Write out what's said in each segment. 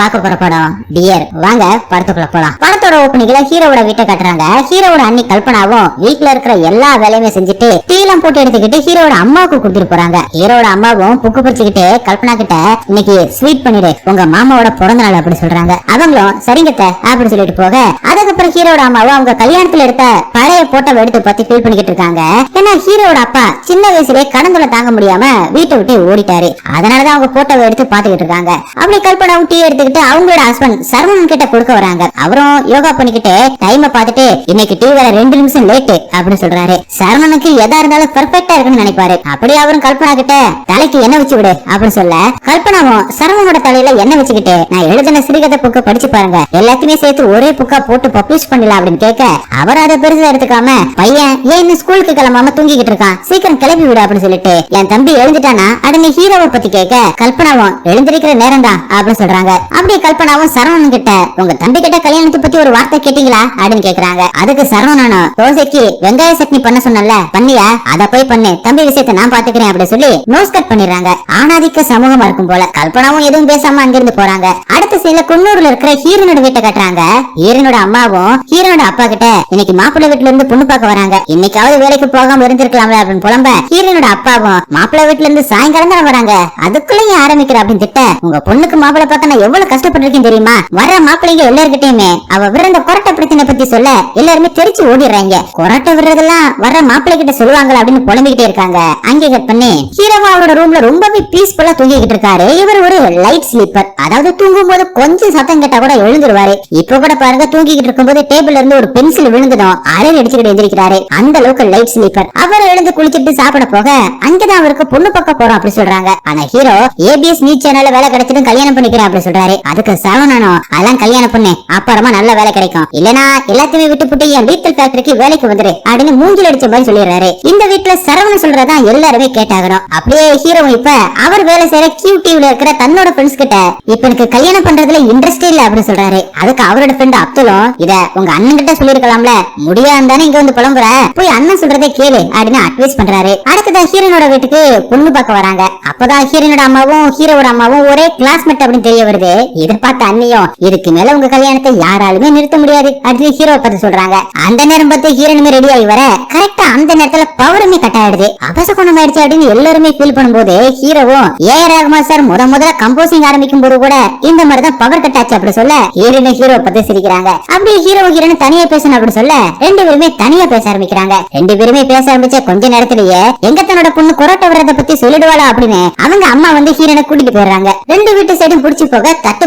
பார்க்க போற படம். டியர் வாங்க படத்துக்குள்ள போலாம். படத்தோட ஓப்பனிங்ல ஹீரோவோட வீட்டை கட்டுறாங்க. ஹீரோவோட அண்ணி கல்பனாவும் வீட்ல இருக்கிற எல்லா வேலையுமே செஞ்சுட்டு டீலாம் போட்டு எடுத்துக்கிட்டு ஹீரோட அம்மாவுக்கு கொடுத்துட்டு போறாங்க. ஹீரோட அம்மாவும் புக்கு பிடிச்சுக்கிட்டு கல்பனா கிட்ட இன்னைக்கு ஸ்வீட் பண்ணிடு. உங்க மாமாவோட பிறந்த நாள் அப்படி சொல்றாங்க. அவங்களும் சரிங்கத்த அப்படி சொல்லிட்டு போக அதுக்கப்புறம் ஹீரோட அம்மாவும் அவங்க கல்யாணத்துல எடுத்த பழைய போட்டோ எடுத்து பத்தி ஃபீல் பண்ணிக்கிட்டு இருக்காங்க. ஏன்னா ஹீரோட அப்பா சின்ன வயசுலயே கடந்துல தாங்க முடியாம வீட்டை விட்டு ஓடிட்டாரு. அதனாலதான் அவங்க போட்டோவை எடுத்து பாத்துக்கிட்டு இருக்காங்க. அப்படி கல்பனாவும் டீ எடுத்துக்கிட்டு அவங்களோட ஹஸ்பண்ட் சரவணன் கிட்ட கொடுக்க வராங்க. அவரும் யோகா பண்ணிக்கிட்டு டைம பாத்துட்டு இன்னைக்கு டீ வேலை ரெண்டு நிமிஷம் லேட்டு அப்படின்னு சொல்றாரு. சரவணனுக்கு எதா இருந்தாலும் பெர்ஃபெக்டா இருக்குன்னு நினைப்பாரு. அப்படி அவரும் கல்பனா கிட்ட தலைக்கு என்ன வச்சு விடு அப்படின்னு சொல்ல கல்பனாவும் சரவணனோட தலையில என்ன வச்சுக்கிட்டு நான் எழுதின சிறுகதை புக்க படிச்சு பாருங்க. எல்லாத்தையுமே சேர்த்து ஒரே புக்கா போட்டு பப்ளிஷ் பண்ணலாம் அப்படின்னு கேட்க அவர் அதை பெருசா எடுத்துக்காம பையன் ஏன் இன்னும் ஸ்கூலுக்கு கிளம்பாம தூங்கிக்கிட்டு இருக்கான்? சீக்கிரம் கிளப்பி விடு அப்படின்னு சொல்லிட்டு என் தம்பி எழுந்துட்டானா? அடுங்க ஹீரோவை பத்தி கேட்க கல்பனாவும் எழுந்திருக்கிற நேரம் தான் அப்படின்னு சொல்றாங்க. அப்படி கல்பனாவும் சரவணன் கிட்ட உங்க தம்பி கிட்ட கல்யாணத்தை பத்தி ஒரு வார்த்தை கேட்டீங்களா? அப்படின்னு கேக்குறாங்க. அதுக்கு சரவணனும் தோசைக்கு வெங்காய சட்னி பண்ண சொன்னல பண்ணியா? அத போய் பண்ணு தம்பி விஷயத்தை நான் பாத்துக்கிறேன் அப்படி சொல்லி நோஸ் கட் பண்ணிடுறாங்க. ஆணாதிக்க சமூகமா இருக்கும் போல கல்பனாவும் எதுவும் பேசாம அங்கிருந்து போறாங்க. அடுத்த சில குன்னூர்ல இருக்கிற ஹீரனோட வீட்டை கட்டுறாங்க. ஹீரனோட அம்மாவும் ஹீரனோட அப்பா கிட்ட இன்னைக்கு மாப்பிள்ளை வீட்டுல இருந்து பொண்ணு பார்க்க வராங்க. இன்னைக்காவது வேலைக்கு போகாம இருந்திருக்கலாம்ல அப்படின்னு புலம்ப ஹீரனோட அப்பாவும் மாப்பிள்ளை வீட்டுல இருந்து சாயங்காலம் தான் வராங்க. அதுக்குள்ளயும் ஆரம்பிக்கிற அப்படின்னு திட்ட உங்க பொண்ணுக்கு மாப்பிள்ளை பார்க்க நான் எவ்வளவு கஷ்டப்பட்டிருக்கேன் தெரியுமா? வர மாப்பிள்ளைங்க எல்லார்கிட்டயுமே. அவ விடுற கொரட்டை பிரச்சனை பத்தி சொல்ல எல்லாருமே தெரிச்சு ஓடிடுறாங்க. கொரட்டை விடுறதெல்லாம் வர மாப்பிள்ளை கிட்ட சொல்லுவாங்களா அப்படின்னு புலம்பிக்கிட்டே இருக்காங்க. அங்கே கட் பண்ணி ஹீரோவா அவரோட ரூம்ல ரொம்பவே பீஸ்ஃபுல்லா தூங்கிக்கிட்டு இருக்காரு. இவர் ஒரு லைட் ஸ்லீப்பர் அதாவது தூங்கும் போது கொஞ்சம் சத்தம் கேட்டா கூட எழுந்துருவாரு. இப்ப கூட பாருங்க தூங்கிக்கிட்டு இருக்கும்போது டேபிள்ல இருந்து ஒரு பென்சில் விழுந்ததும் அரை அடிச்சுக்கிட்டு எந்திரிக்கிறாரு. அந்த அளவுக்கு லைட் ஸ்லீப்பர் அவர் எழுந்து குளிச்சிட்டு சாப்பிட போக அங்கதான் அவருக்கு பொண்ணு பக்கம் போறோம் அப்படி சொல்றாங்க. ஆனா ஹீரோ ஏபிஎஸ் நியூஸ் சேனல்ல வேலை கிடைச்சதும் கல்யாணம் பண்ணிக்கிறேன் அப்படி சொல்றாரு. அதுக்கு சரவணனும் அதெல்லாம் கல்யாணம் பண்ணு அப்புறமா நல்ல வேலை கிடைக்கும். இல்லனா எல்லாத்தையுமே விட்டு புட்டு என் டீத்தல் ஃபேக்டரிக்கு வேலைக்கு வந்துரு அப்படின்னு மூஞ்சில் அடிச்ச மாதிரி சொல்லிடுறாரு. இந்த வீட்டுல சரவணன் சொல்றதான் எல்லாருமே கேட்டாகணும். அப்படியே ஹீரோ இப்ப அவர் வேலை செய்யற கியூ டிவில இருக்கிற தன்னோட ஃப்ரெண்ட்ஸ் கிட்ட இப்ப எனக்கு கல்யாணம் பண்றதுல இன்ட்ரெஸ்டே இல்ல அப்படின்னு சொல்றாரு. அதுக்கு அவரோட ஃப்ரெண்ட் அப்துலும் இத உங்க அண்ணன் கிட்ட சொல்லிருக்கலாம்ல முடியாது தானே இங்க வந்து புலம்புற? போய் அண்ணன் சொல்றதே கேளு அப்படின்னு அட்வைஸ் பண்றாரு. அடுத்ததா ஹீரோனோட வீட்டுக்கு பொண்ணு பார்க்க வராங்க. அப்பதான் ஹீரோனோட அம்மாவும் ஹீரோட அம்மாவும் ஒரே கிளாஸ்மேட் அப்படின்னு தெரிய வருது. எதிர்பார்த்த அண்ணியும் இதுக்கு மேல உங்க கல்யாணத்தை யாராலுமே நிறுத்த முடியாது அப்படின்னு ஹீரோ பத்தி சொல்றாங்க. அந்த நேரம் பார்த்து ஹீரோனுமே ரெடி ஆகி வர கரெக்டா அந்த நேரத்துல பவருமே கட் ஆயிடுது. அபசகுணம் ஆயிடுச்சு அப்படின்னு எல்லாருமே ஃபீல் பண்ணும்போது ஹீரோவும் ஏ ஆர் சார் முத முதல்ல கம்போசிங் ஆரம்பிக்கும் போது கூட இந்த மாதிரி தான் பவர் கட் ஆச்சு அப்படி சொல்ல ஹீரோனு ஹீரோ பத்தி சிரிக்கிறாங்க. அப்படி ஹீரோ ஹீரோனு தனியா பேசணும் அப்படி சொல்ல ரெண்டு பேருமே தனியா பேச ஆரம்பிக்கிறாங்க. ரெண்டு பேருமே பேச ஆரம்பிச்ச கொஞ்ச நேரத்திலேயே எங்க தன்னோட பொண்ணு கொரோட்டா வர்றத பத்தி சொல்லிடுவாளா அப்படின்னு அவங்க அம்மா வந்து ஹீரோனை கூட்டிட்டு போயிடுறாங்க. ரெண்டு வீட்டு சைடும் புடிச்சு போக தட்டு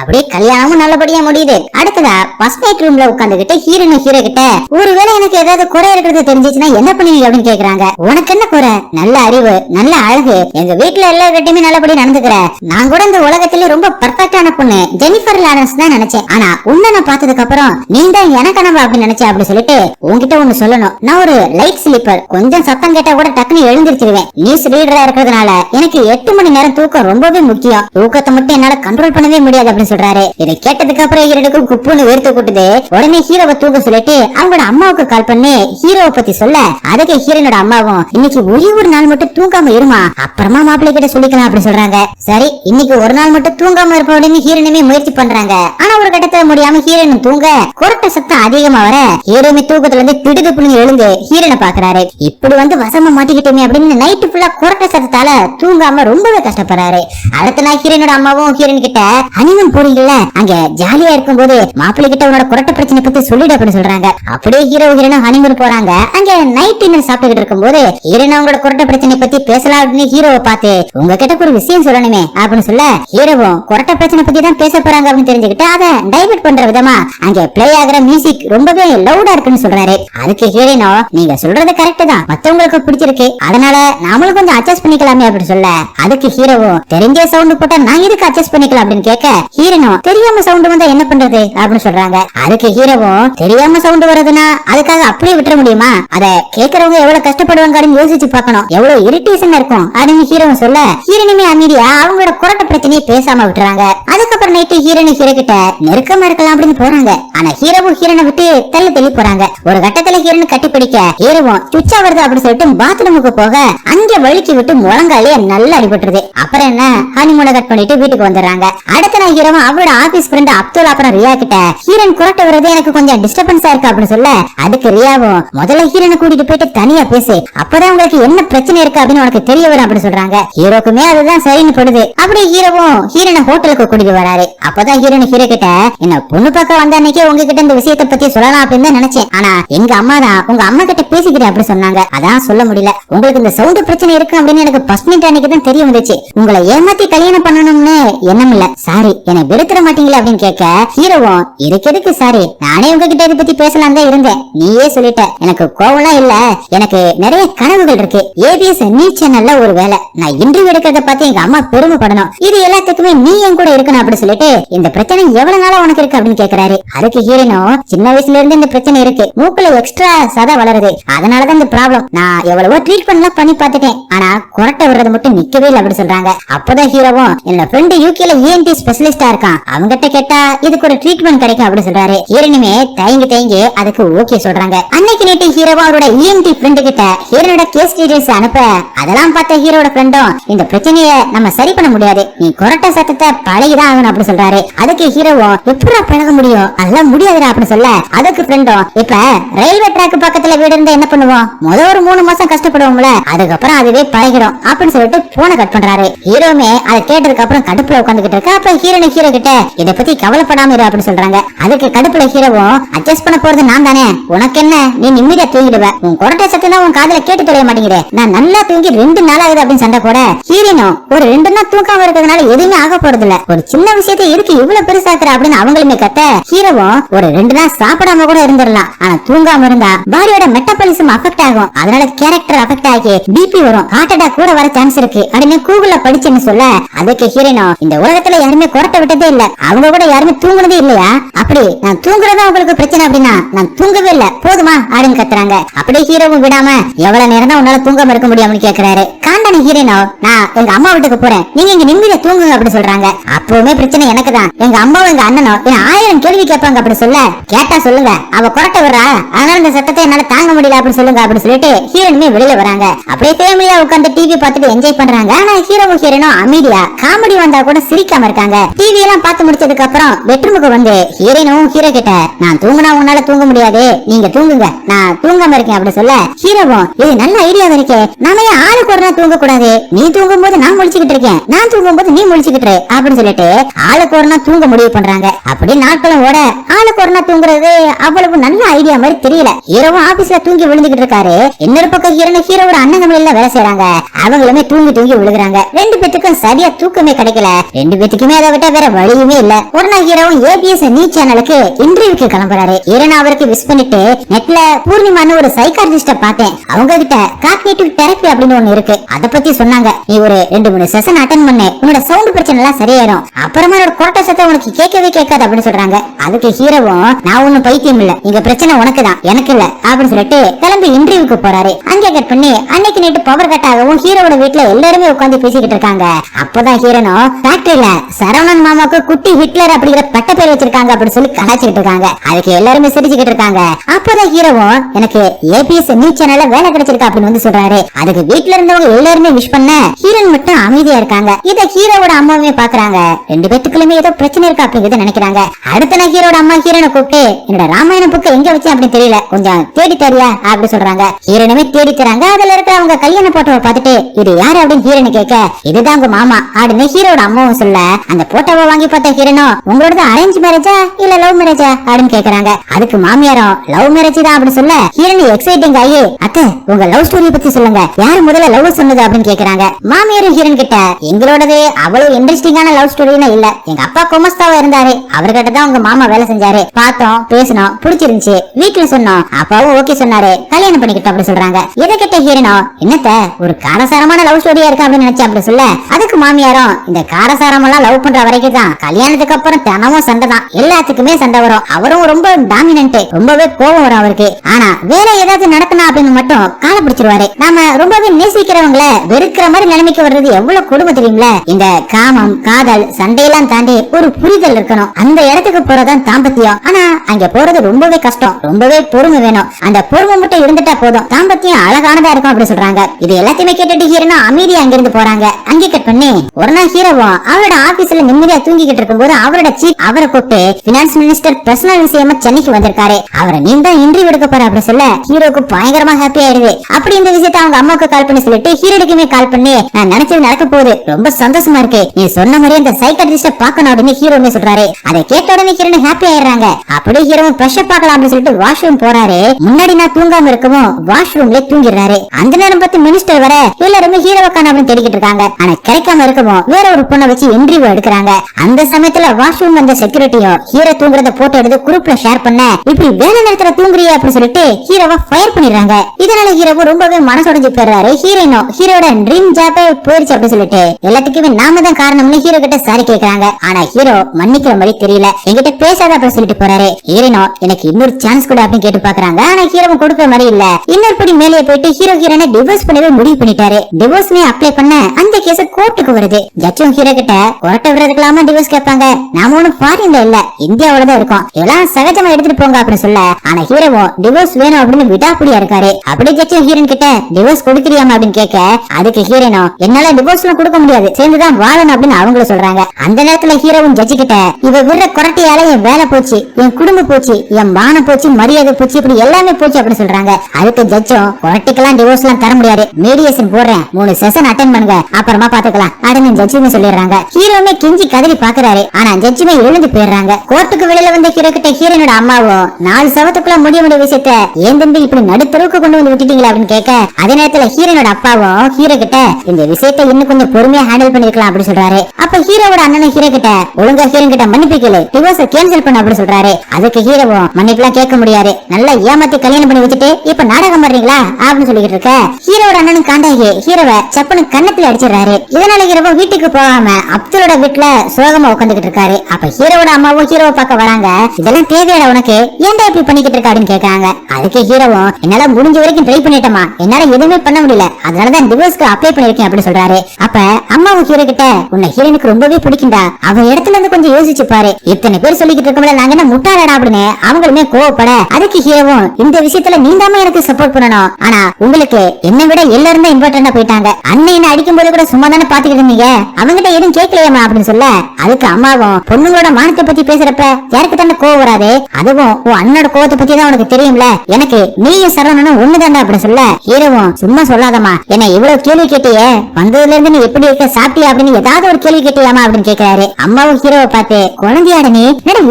அப்படியே கல்யாணமும் நல்லபடியா முடியுது. அடுத்ததா ஃபர்ஸ்ட் நைட் ரூம்ல உட்காந்துகிட்டு ஹீரோனு ஹீரோ கிட்ட ஒருவேளை எனக்கு ஏதாவது குறை இருக்கிறது தெரிஞ்சிச்சுன்னா என்ன பண்ணுவீங்க அப்படின்னு கேக்குறாங்க. உனக்கு என்ன குறை? நல்ல அறிவு நல்ல அழகு. எங்க வீட்டுல எல்லார்கிட்டயுமே நல்லபடியா நடந்துக்கிற. நான் கூட இந்த உலகத்திலே ரொம்ப பர்ஃபெக்டான பொண்ணு. ஜெனிஃபர் லாரன்ஸ் தான் நினைச்சேன். ஆனா உன்னை நான் பார்த்ததுக்கு அப்புறம் நீ தான் எனக்கு எனக்கானவ அப்படின்னு நினைச்சேன் அப்படின்னு சொல்லிட்டு உன்கிட்ட ஒண்ணு சொல்லணும். நான் ஒரு லைட் ஸ்லீப்பர் கொஞ்சம் சத்தம் கேட்டா கூட டக்குன்னு எழுந்திருச்சிருவேன். நியூஸ் ரீடரா இருக்கிறதுனால எனக்கு எட்டு மணி நேரம் தூக்கம் ரொம்பவே முக்கியம். தூக்கத்தை மட்டும் என்னால கண்ட்ரோல் பண்ணவே முடியாது அப்படின்னு சொல்றாரு. இதை கேட்டதுக்கு அப்புறம் இரண்டுக்கும் குப்புன்னு வேர்த்து கூட்டுது. உடனே ஹீரோவை தூக்க சொல்லிட்டு அவங்களோட அம்மாவுக்கு கால் பண்ணி ஹீரோவை பத்தி சொல்ல. அதுக்கு ஹீரோனோட அம்மாவும் இன்னைக்கு ஒரே ஒரு நாள் மட்டும் தூங்காம இருமா? அப்புறமா மாப்பிள்ளை கிட்ட சொல்லிக்கலாம் அப்படின்னு சொல்றாங்க. சரி இன்னைக்கு ஒரு நாள் மட்டும் தூங்காம இருப்ப அப்படின்னு ஹீரோனுமே முயற்சி பண்றாங்க. ஆனா ஒரு கட்டத்துல முடியாம ஹீரோனும் தூங்க குரட்ட சத்தம் அதிகமா வர ஹீரோமே தூக்கத்துல இருந்து திடுது புள்ளிங்க எழுந்து ஹீரோனை பாக்குறாரு. இப்படி வந்து வசமா மாட்டிக்கிட்டோமே அப்படின்னு நைட்டு ஃபுல்லா குரட்ட சத்தத்தால தூங்காம ரொம்பவே கஷ்டப்படுறாரு. அடுத்த நாள் ஹீரோனோட அம்மாவும் ஹீரோயின் கிட்ட ஹனிமூன் போறீங்கல்ல அங்க ஜாலியா இருக்கும் போது மாப்பிள்ளை கிட்ட உன்னோட குரட்ட பிரச்சனை பத்தி சொல்லிடு அப்படின்னு சொல்றாங்க. அப்படியே ஹீரோ ஹீரோனும் ஹனிமூன் போறாங்க. அங்க நைட் டின்னர் சாப்பிட்டுக்கிட்டு இருக்கும்போது ஹீரோயின் உங்களோட குரட்ட பிரச்சனை பத்தி பேசலாம் அப்படின்னு ஹீரோவை பார்த்து உங்ககிட்ட ஒரு விஷயம் சொல்லணுமே அப்படின்னு சொல்ல ஹீரோவும் குரட்ட பிரச்சனை பத்தி தான் பேச போறாங்க அப்படின்னு தெரிஞ்சுக்கிட்டு அதை டைவர்ட் பண்ற விதமா அங்க பிளே ஆகுற மியூசிக் ரொம்பவே லவுடா இருக்குன்னு சொல்றாரு. அதுக்கு ஹீரோனோ நீங்க சொல்றது கரெக்ட் தான். மத்தவங்களுக்கு பிடிச்சிருக்கு. அதனால நாமளும் கொஞ்சம் அட்ஜஸ்ட் பண்ணிக்கலாமே அப்படின்னு சொல்ல அதுக்கு ஹீரோவும் தெரிஞ்ச சவுண்ட் போட்டா நான் எதுக்கு அட்ஜஸ்ட் பண்ணிக்கலாம் அப்படின்னு கேட்க ஹீரனும் தெரியாம சவுண்ட் வந்தா என்ன பண்றது? அப்படின்னு சொல்றாங்க. அதுக்கு ஹீரோவும் தெரியாம சவுண்ட் வருதுன்னா அதுக்காக அப்படியே விட்டுற முடியுமா? அத கேக்குறவங்க எவ்வளவு கஷ்டப்படுவாங்க அப்படின்னு யோசிச்சு பார்க்கணும். எவ்வளவு இரிட்டேஷன் இருக்கும் அப்படின்னு ஹீரோவும் சொல்ல ஹீரனுமே அமைதியா அவங்களோட குரட்ட பிரச்சனையை பேசாம விட்டுறாங்க. அதுக்கப்புறம் நைட்டு ஹீரனு ஹீரோ கிட்ட நெருக்கமா இருக்கலாம் அப்படின்னு போறாங்க. ஆனா ஹீரோவும் ஹீரனை விட்டு தள்ளி தள்ளி போறாங்க. ஒரு கட்டத்துல ஹீரனு கட்டி பிடிக்க ஹீரோவும் சுச்சா வருது அப்படின்னு சொல்லிட்டு பாத்ரூமுக்கு போக அங்க வழுக்கி விட்டு முழங்காலே நல்லா அடிபட்டுருது. அப்புறம் என்ன ஹனிமூனை கட் பண்ணிட்டு வீட்டுக்கு வந்துடுறாங்க. அடுத்த நாள் ஹீரோவும் அவரோட ஆபீஸ் ஃப்ரெண்ட் அப்துல் அப்புறம் ரியா கிட்ட ஹீரன் குரட்ட வர்றது எனக்கு கொஞ்சம் டிஸ்டர்பன்ஸா இருக்கு அப்படின்னு சொல்ல. அதுக்கு ரியாவும் முதல்ல ஹீரனை கூட்டிட்டு போயிட்டு தனியா பேசு. அப்பதான் உங்களுக்கு என்ன பிரச்சனை இருக்கு அப்படின்னு உனக்கு தெரிய வரும் அப்படின்னு சொல்றாங்க. ஹீரோக்குமே அதுதான் சரின்னு படுது. அப்படி ஹீரோவும் ஹீரனை ஹோட்டலுக்கு கூட்டிட்டு வராரு. அப்பதான் ஹீரோன் ஹீரோ கிட்ட என்ன பொண்ணு பார்க்க வந்த அன்னைக்கு உங்ககிட்ட இந்த விஷயத்தை பத்தி சொல்லலாம் அப்படின்னு தான் நினைச்சேன். ஆனா எங்க அம்மா தான் உங்க அம்மா கிட்ட பேசிக்கிறேன் அப்படி சொன்னாங்க. அதான் சொல்ல முடியல. உங்களுக்கு இந்த சவுண்ட் பிரச்சனை இருக்கு அப்படின்னு எனக்கு ஃபர்ஸ்ட் மினிட் அன்னைக்கு தான் தெரிய வந்துச்சு. உங்களை ஏமாத்தி கல்யாணம் பண்ணணும்னு என்ன இல்ல. சாரி என்னை வெறுத்துற மாட்டீங்களே அப்படின்னு கேட்க ஹீரோவும் இருக்கிறதுக்கு சாரி? நானே உங்ககிட்ட இதை பத்தி பேசலாம் தான் இருந்தேன். நீயே சொல்லிட்ட. எனக்கு கோவம்லாம் இல்ல. எனக்கு நிறைய கனவுகள் இருக்கு. ஏபிஎஸ் நியூஸ் சேனல்ல ஒரு வேலை. நான் இன்டர்வியூ எடுக்கிறத பார்த்து எங்க அம்மா பெருமைப்படணும். இது எல்லாத்துக்குமே நீ என் கூட இருக்கணும் அப்படின்னு சொல்லிட்டு இந்த பிரச்சனை எவ்வளவு நாளா உனக்கு இருக்கு அப்படின்னு கேக்குறாரு. அதுக்கு ஹீரோனும் சின்ன வயசுல இருந்து இந்த பிரச்சனை இருக்கு. மூக்குல எக்ஸ்ட்ரா சதை வளருது. அதனாலதான் இந்த ப்ராப்ளம் நான் எவ்வளவோ ட்ரீட்மெண்ட்லாம் பண்ணி பார்த்துட்டேன். ஆனா குரட்டை விடுறது மட்டும் நிக்கவே இல்லை அப்படின்னு சொல்றாங்க. அப்பதான் ஹீரோவும் என்னோட ஃப்ரெண்டு யூகேல இஎன்டி ஸ்பெஷலிஸ்டா இருக்கான். அவங்கிட்ட கேட்டா இதுக்கு ஒரு ட்ரீட்மெண்ட் கிடைக்கும் அப்படி சொல்றாரு. ஹீரனுமே தயங்கி தயங்கி அதுக்கு ஓகே சொல்றாங்க. அன்னைக்கு நேற்று ஹீரோவா அவரோட இஎன்டி ஃப்ரெண்டு கிட்ட ஹீரோனோட கேஸ் டீடைல்ஸ் அனுப்ப அதெல்லாம் பார்த்த ஹீரோட ஃப்ரெண்டும் இந்த பிரச்சனைய நம்ம சரி பண்ண முடியாது. நீ குரட்ட சத்தத்தை பழகிதான் ஆகணும் அப்படி சொல்றாரு. அதுக்கு ஹீரோவோ எப்படா பழக முடியும்? அதெல்லாம் முடியாதுடா அப்படி சொல்ல அதுக்கு ஃப்ரெண்டும் இப்ப ரயில்வே ட்ராக் பக்கத்துல வீடு இருந்தா என்ன பண்ணுவோம்? முத ஒரு மூணு மாசம் கஷ்டப்படுவோம்ல அதுக்கப்புறம் அதுவே பழகிடும் அப்படின்னு சொல்லிட்டு போனை கட் பண்றாரு. ஹீரோவுமே அதை கேட்டதுக்கு அப்புறம் கடுப்புல உட்காந்துக்கிட்டு இருக்க அப்ப ஹீரோனு ஹீரோ கிட்ட இத பத்தி கவலைப்படாம இரு அப்படின்னு சொல்றாங்க. அதுக்கு கடுப்புல ஹீரோவும் அட்ஜஸ்ட் பண்ண போறது நான் தானே. உனக்கு என்ன? நீ நிம்மதியா தூங்கிடுவ. உன் கொரட்டை சத்தம் தான் உன் காதுல கேட்டு தொலைய மாட்டேங்கிற நான் நல்லா தூங்கி ரெண்டு நாள் ஆகுது அப்படின்னு சண்டை போட ஹீரோனும் ஒரு ரெண்டு நாள் தூக்காம இருக்கிறதுனால எதுவுமே ஆக போறது இல்ல ஒரு சின்ன விஷயத்தை எதுக்கு இவ்வளவு பெருசாக்குற அப்படின்னு அவங்களுமே கத்த ஹீரோவும் ஒரு ரெண்டு நாள் சாப்பிடாம கூட இருந்துடலாம் ஆனா தூங்காம இருந்தா பாடியோட மெட்டபாலிசம் அஃபெக்ட் ஆகும். அதனால கேரக்டர் அஃபெக்ட் ஆகி பிபி வரும். ஹார்ட் அட்டாக் கூட வர சான்ஸ் இருக்கு. அப்படின்னு கூகுள்ல படிச்சுன்னு சொல்ல அதுக்கு ஹீரோனும் இந்த உலகத்துல யாருமே குரட்டை விட்டதே இல்ல. அவங்க கூட யாருமே தூங்குனதே இல்லையா? அப்படி நான் தூங்குறதா உங்களுக்கு பிரச்சனை அப்படின்னா நான் தூங்கவே இல்ல. போதுமா அப்படின்னு கத்துறாங்க. அப்படியே ஹீரோவும் விடாம எவ்வளவு நேரம் தான் உன்னால தூங்காம இருக்க முடியும் கேக்குறாரு. காண்டான ஹீரோனோ நான் எங்க அம்மா வீட்டுக்கு போறேன். நீங்க இங்க நிம்மதியா தூங்குங்க அப்படின்னு சொல்றாங்க. அப்பவுமே பிரச்சனை எனக்கு தான். எங்க அம்மாவும் எங்க அண்ணனும் என் ஆயிரம் கேள்வி கேட்பாங்க அப்படி சொல்ல கேட்டா சொல்லுங்க. அவ குரட்டை விடுறா. அதனால இந்த சத்தத்தை என்னால தாங்க முடியல அப்படின்னு சொல்லுங்க அப்படின்னு சொல்லிட்டு ஹீரோனுமே வெளியில வராங்க. அப்படியே ஃபேமிலியா உட்காந்து டிவி பார்த்துட்டு என்ஜாய் பண்றாங்க. ஆனா ஹீரோவும் ஹீரோனும் அமைதியா காமெடி வந்தா கூட சிரிக்க பேசாம இருக்காங்க. டிவி எல்லாம் பார்த்து முடிச்சதுக்கு அப்புறம் பெட்ரூமுக்கு வந்து ஹீரோனும் ஹீரோ கிட்ட நான் தூங்கினா உன்னால தூங்க முடியாது நீங்க தூங்குங்க. நான் தூங்காம இருக்கேன் அப்படி சொல்ல ஹீரோவும் இது நல்ல ஐடியா இருக்கே. நாம ஏன் ஆளுக்கு ஒரு தூங்க கூடாது நீ தூங்கும் போது நான் முடிச்சுக்கிட்டு இருக்கேன். நான் தூங்கும் போது நீ முடிச்சுக்கிட்டு அப்படின்னு சொல்லிட்டு ஆளு ஒரு தூங்க முடிவு பண்றாங்க. அப்படி நாட்களும் ஓட ஆளு ஒரு தூங்குறது அவ்வளவு நல்ல ஐடியா மாதிரி தெரியல. ஹீரோவும் ஆபீஸ்ல தூங்கி விழுந்துகிட்டு இருக்காரு. இன்னொரு பக்கம் ஹீரோனு ஹீரோவோட அண்ணன் தமிழ்ல வேலை செய்யறாங்க அவங்களுமே தூங்கி தூங்கி விழுகிறாங்க. ரெண்டு பேத்துக்கும் சரியா தூக்கமே கிடைக்கல. ரெண்டு வெற்றிக்குமே அதை விட்ட வேற வழியுமே இல்ல. ஒரு நாள் ஹீரோவும் ஏபிஎஸ் நியூஸ் சேனலுக்கு இன்டர்வியூக்கு கிளம்புறாரு. ஹீரோனா அவருக்கு விஷ் பண்ணிட்டு நெட்ல பூர்ணிமான்னு ஒரு சைக்காலஜிஸ்ட பார்த்தேன். அவங்க கிட்ட காக்னேட்டிவ் தெரப்பி அப்படின்னு ஒண்ணு இருக்கு. அத பத்தி சொன்னாங்க. நீ ஒரு ரெண்டு மூணு செஷன் அட்டன் பண்ணு. உன்னோட சவுண்ட் பிரச்சனை எல்லாம் சரியாயிரும். அப்புறமா என்னோட குரட்ட சத்தம் உனக்கு கேட்கவே கேட்காது அப்படின்னு சொல்றாங்க. அதுக்கு ஹீரோவும் நான் ஒண்ணும் பைத்தியம் இல்ல. இங்க பிரச்சனை உனக்கு தான் எனக்கு இல்ல. அப்படின்னு சொல்லிட்டு கிளம்பி இன்டர்வியூக்கு போறாரு. அங்கே கட் பண்ணி அன்னைக்கு நைட்டு பவர் கட் ஆகவும் ஹீரோட வீட்டுல எல்லாருமே உட்காந்து பேசிக்கிட்டு இருக்காங்க. அப்பதான் ஹீரோனும் ஃபேக்டரியில சரவணன் மாமாக்கு குட்டி ஹிட்லர் அப்படிங்கிற பட்ட பேர் வச்சிருக்காங்க அப்படின்னு சொல்லி கலாச்சிக்கிட்டு இருக்காங்க. அதுக்கு எல்லாருமே சிரிச்சுக்கிட்டு இருக்காங்க. அப்பதான் ஹீரோவும் எனக்கு ஏபிஎஸ் நியூஸ் சேனல்ல வேலை கிடைச்சிருக்கா அப்படின்னு வந்து சொல்றாரு. அதுக்கு வீட்டுல இருந்தவங்க எல்லாருமே விஷ் பண்ண ஹீரோன் மட்டும் அமைதியா இருக்காங்க. இத ஹீரோவோட அம்மாவுமே பாக்குறாங்க. ரெண்டு பேத்துக்குள்ளுமே ஏதோ பிரச்சனை இருக்கா அப்படிங்கறத நினைக்கிறாங்க. அடுத்த நான் ஹீரோட அம்மா ஹீரோனை கூப்பிட்டு என்னோட ராமாயண புக்கு எங்க வச்சேன் அப்படின்னு தெரியல. கொஞ்சம் தேடி தரியா அப்படின்னு சொல்றாங்க. ஹீரோனுமே தேடி தராங்க. அதுல இருக்கிற அவங்க கல்யாண போட்டோவை பார்த்துட்டு இது யாரு அப்படின்னு ஹீரோனு கேட்க இதுதான் உங்க மாமா அப்படின்னு ஹீரோட அம்மாவும் சொல்ல அந்த போட்டோவை வாங்கி பார்த்த ஹீரோனும் உங்களோட அரேஞ்ச் மேரேஜா இல்ல லவ் மேரேஜா அப்படின்னு கேக்குறாங்க. அதுக்கு மாமியாரும் லவ் மேரேஜ் தான் அப்படின்னு சொல்ல ஹீரோனி எக்ஸைட்டிங் ஆகி அத்தை உங்க லவ் ஸ்டோரிய பத்தி சொல்லுங்க. யார் முதல்ல லவ் சொன்னது? அப்படின்னு கேக்குறாங்க. மாமியாரும் ஹீரோன் கிட்ட எங்களோடது அவ்வளவு இன்ட்ரெஸ்டிங்கான லவ் ஸ்டோரின்னு இல்ல. எங்க அப்பா குமஸ்தாவா இருந்தாரு. அவர்கிட்ட தான் உங்க மாமா வேலை செஞ்சாரு. பார்த்தோம் பேசணும் பிடிச்சிருந்துச்சு. வீட்டுல சொன்னோம். அப்பாவும் ஓகே சொன்னாரு. கல்யாணம் பண்ணிக்கிட்டோம் அப்படி சொல்றாங்க. எதை கிட்ட ஹீரனோ என்னத்த ஒரு காரசாரமான லவ் ஸ்டோரியா இருக்கா அப்படின்னு நினைச்சு அப்படி சொல்ல அதுக்கு மாமியாரும் இந்த காரசாரம் எல்லாம் லவ் பண்ற வரைக்கும் தான் கல்யாணத்துக்கு அப்புறம் தினமும் சண்டை தான். எல்லாத்துக்குமே சண்டை வரும். அவரும் ரொம்ப டாமினன்ட் ரொம்பவே கோபம் வரும் அவருக்கு. ஆனா வேற ஏதாவது நடத்தினா அப்படின்னு மட்டும் கால பிடிச்சிருவாரு. நாம ரொம்பவே நேசிக்கிறவங்கள வெறுக்கிற மாதிரி நிலைமைக்கு வர்றது எவ்வளவு கொடுமை தெரியுங்களா இந்த காமம் காதல் சண்டையெல்லாம் தாண்டி ஒரு புரிதல் இருக்கணும். அந்த இடத்துக்கு போறதான் தாம்பத்தியம். ஆனா அங்க போறது ரொம்பவே கஷ்டம். ரொம்பவே பொறுமை வேணும். அந்த பொறுமை மட்டும் இருந்துட்டா போதும். தாம்பத்தியம் அழகானதா இருக்கும் அப்படி சொல்றாங்க. இது எல்லாத்தையுமே கேட்டுட்டு ஹீரோனா அமைதியா அங்கிருந்து போறாங்க. அங்கே கட் பண்ணி. ஒரு நாள் ஹீரோவும் அவர் ஆபீஸ்ல நிம்மதியா தூங்கிக்கிட்டு இருக்கும்போது அவரோட சீஃப் அவரை கூப்பிட்டு பினான்ஸ் மினிஸ்டர் பர்சனல் விஷயமா சென்னைக்கு வந்திருக்காரு. அவரை நீ தான் இன்டர்வியூ எடுக்க போற அப்படி சொல்ல ஹீரோக்கு பயங்கரமா ஹாப்பி ஆயிடுது. அப்படி இந்த விஷயத்த அவங்க அம்மாவுக்கு கால் பண்ணி சொல்லிட்டு ஹீரோடுக்குமே கால் பண்ணி நான் நினைச்சது நடக்க போகுது. ரொம்ப சந்தோஷமா இருக்கு. நீ சொன்ன மாதிரி அந்த சைக்காட்ரிஸ்ட பாக்கணும் அப்படின்னு ஹீரோமே சொல்றாரு. அதை கேட்ட உடனே ஹீரோனு ஹாப்பி ஆயிடுறாங்க. அப்படியே ஹீரோ பிரஷ் பார்க்கலாம் அப்படின்னு சொல்லிட்டு வாஷ்ரூம் போறாரு. முன்னாடி நான் தூங்காம இருக்கவும் வாஷ்ரூம்ல தூங்கிடுறாரு. அந்த நேரம் பார்த்து மினிஸ்டர் வர எல்லாருமே ஹீரோவை காண அப்படின்னு தேடிக்கிட்டு இருக்காங்க. ஆனா கிடைக்காம இருக்கவும் வேற ஒரு பொண்ணை வச்சு இன்டர்வியூ எடுக்கிறாங்க. அந்த சமயத்துல வாஷ்ரூம் வந்த செக்யூரிட்டியும் ஹீரோ தூங்குறத போட்டோ எடுத்து குரூப்ல ஷேர் பண்ண இப்படி வேலை நேரத்துல தூங்குறிய அப்படின்னு சொல்லிட்டு ஹீரோவை ஃபயர் பண்ணிடுறாங்க. இதனால ஹீரோவும் ரொம்பவே மனசுடைஞ்சு போயிடுறாரு. ஹீரோயினும் ஹீரோட ட்ரீம் ஜாப்பே போயிருச்சு அப்படின்னு சொல்லிட்டு எல்லாத்துக்குமே நாம தான் காரணம்னு ஹீரோ கிட்ட சாரி கேக்குறாங்க. ஆனா ஹீரோ மன்னிக்கிற மாதிரி தெரியல. என்கிட்ட பேசாத அப்படின்னு சொல்லிட்டு போறாரு. ஹீரோயினோ எனக்கு இன்னொரு சான்ஸ் கூட அப்படின்னு கேட்டு பாக்குறாங்க. ஆனா ஹீரோவும் கொடுக்குற மாதிரி இல்ல. இன்னொரு படி மேலே போயிட்டு ஹீரோ ஹீரோனை டிவோர்ஸ் பண்ணவே முடிவு பண்ணிட்டாரு. டிவோர்ஸ்மே அப்ளை பண்ண அந்த கேஸ் கோர்ட்டுக்கு வருது. ஜட்ஜும் ஹீரோ கிட்ட கொரட்டை விடுறதுக்கலாமா டிவோர்ஸ் கேட்பாங்க? நாம ஒண்ணும் ஃபாரின்ல இல்ல. இந்தியாவோட தான் இருக்கோம். இதெல்லாம் சகஜமா எடுத்துட்டு போங்க அப்படின்னு சொல்ல ஆனா ஹீரோவும் டிவோர்ஸ் வேணும் அப்படின்னு விடாப்புடியா இருக்காரு. அப்படி ஜட்ஜும் ஹீரோன் கிட்ட டிவோர்ஸ் கொடுக்கிறியாமா அப்படின்னு கேட்க அதுக்கு ஹீரோனும் என்னால டிவோர்ஸ் எல்லாம் கொடுக்க முடியாது. சேர்ந்துதான் வாழணும் அப்படின்னு அவங்களும் சொல்றாங்க. அந்த நேரத்துல ஹீரோவும் ஜட்ஜி கிட்ட இவ விடுற குரட்டையால என் வேலை போச்சு என் குடும்பம் போச்சு என் மானம் போச்சு மரியாதை போச்சு இப்படி எல்லாமே போச்சு அப்படின்னு சொல்றாங்க. அதுக்கு ஜட்ஜும் குரட்டைக்கெல்லாம் டிவோர்ஸ் எல்லாம் தர முடியாது. மீடியேஷன் போடுறேன். மூணு செஷன் அட்டன் பண்ணுங்க. அப்புறமா பாத்துக்கலாம். அப்படின்னு ஜட்ஜுமே சொல்லிடுறாங்க. ஹீரோவுமே கிஞ்சி கதறி பாக்குறாரு. ஆனா ஜட்ஜுமே எழுந்து போயிடுறாங்க. கோர்ட்டுக்கு வெளியில வந்த ஹீரோ கிட்ட ஹீரோனோட அம்மாவும் நாலு சவத்துக்குள்ள முடிய முடிய விஷயத்த ஏன் தம்பி இப்படி நடுத்தருவுக்கு கொண்டு வந்து விட்டுட்டீங்களா? அப்படின்னு கேட்க அதே நேரத்துல ஹீரோனோட அப்பாவும் ஹீரோ கிட்ட இந்த விஷயத்த இன்னும் கொஞ்சம் பொறுமையா ஹேண்டில் பண்ணிருக்கலாம் அப்படின்னு சொல்றாரு. அப்ப ஹீரோவோட அண்ணனும் ஹீரோ கிட்ட ஒழுங்கா ஹீரோ கிட்ட மன்னிப்பு கேளு. டிவோர்ஸ் கேன்சல் பண்ண அப்படின்னு சொல்றாரு. அதுக்கு ஹீரோவும் மன்னிப்புலாம் கேட்க முடியாது. நல்லா ஏமாத்தி கல்யாணம் பண்ணி வச்சுட்டு இப்ப நாடகம் பண்றீங்களா அப்படின்னு சொல்லிட்டு இருக்க ஹீரோட அண்ணனும் காண்டாகி ஹீரோவை சப்புனு கண்ணத்துல அடிச்சிடுறாரு. இதனால ஹீரோவும் வீட்டுக்கு போகாம அப்துலோட வீட்டுல சோகமா உட்காந்துக்கிட்டு இருக்காரு. அப்ப ஹீரோட அம்மாவும் ஹீரோவை பார்க்க வராங்க. இதெல்லாம் தேவையான உனக்கு. ஏன்டா இப்படி பண்ணிக்கிட்டு இருக்க அப்படின்னு கேக்குறாங்க. அதுக்கு ஹீரோவும் என்னால முடிஞ்ச வரைக்கும் ட்ரை பண்ணிட்டமா என்னால எதுவுமே பண்ண முடியல. அதனாலதான் டிவோர்ஸ்க்கு அப்ளை பண்ணிருக்கேன் அப்படின்னு சொல்றாரு. அப்ப அம்மாவும் ஹீரோ கிட்ட உன்னை ஹீரோனுக்கு ரொம்பவே பிடிக்கும்டா. அவன் இடத்துல இருந்து கொஞ்சம் யோசிச்சு பாரு. இத்தனை பேர் சொல்லிக்கிட்டு இருக்கோம்ல நாங்க என்ன முட்டாளடா அப்படின்னு அவங்களுமே கோவப்பட அதுக்கு ஹீரோவும் இந்த விஷயத்துல நீ எனக்கு சப்போர்ட் பண்ணணும். ஆனா உங்களுக்கு என்னை விட எல்லாரும் தான் இம்பார்ட்டண்டா போயிட்டாங்க. அண்ணன் என்ன அடிக்கும் போது கூட சும்மா தானே பாத்துக்கிட்டு இருந்தீங்க? அவங்கிட்ட எதுவும் கேட்கல கேட்கலையாமா அப்படின்னு சொல்ல? அதுக்கு அம்மாவும் பொண்ணுங்களோட மானத்தை பத்தி பேசுறப்ப யாருக்கு தானே கோவம் வராது. அதுவும் உன் அண்ணனோட கோவத்தை பத்தி தான் உனக்கு தெரியும்ல? எனக்கு நீயும் சரவணனும் ஒண்ணுதாண்டா அப்படின்னு சொல்ல ஹீரோவும் சும்மா சொல்லாதம்மா. என்ன இவ்வளவு கேள்வி கேட்டியே? வந்ததுல இருந்து நீ எப்படி இருக்க சாப்பிட்டியா அப்படின்னு ஏதாவது ஒரு கேள்வி கேட்டியாமா அப்படின்னு கேக்குறாரு. அம்மாவும் ஹீரோவை பார்த்து குழந்தையாட நீ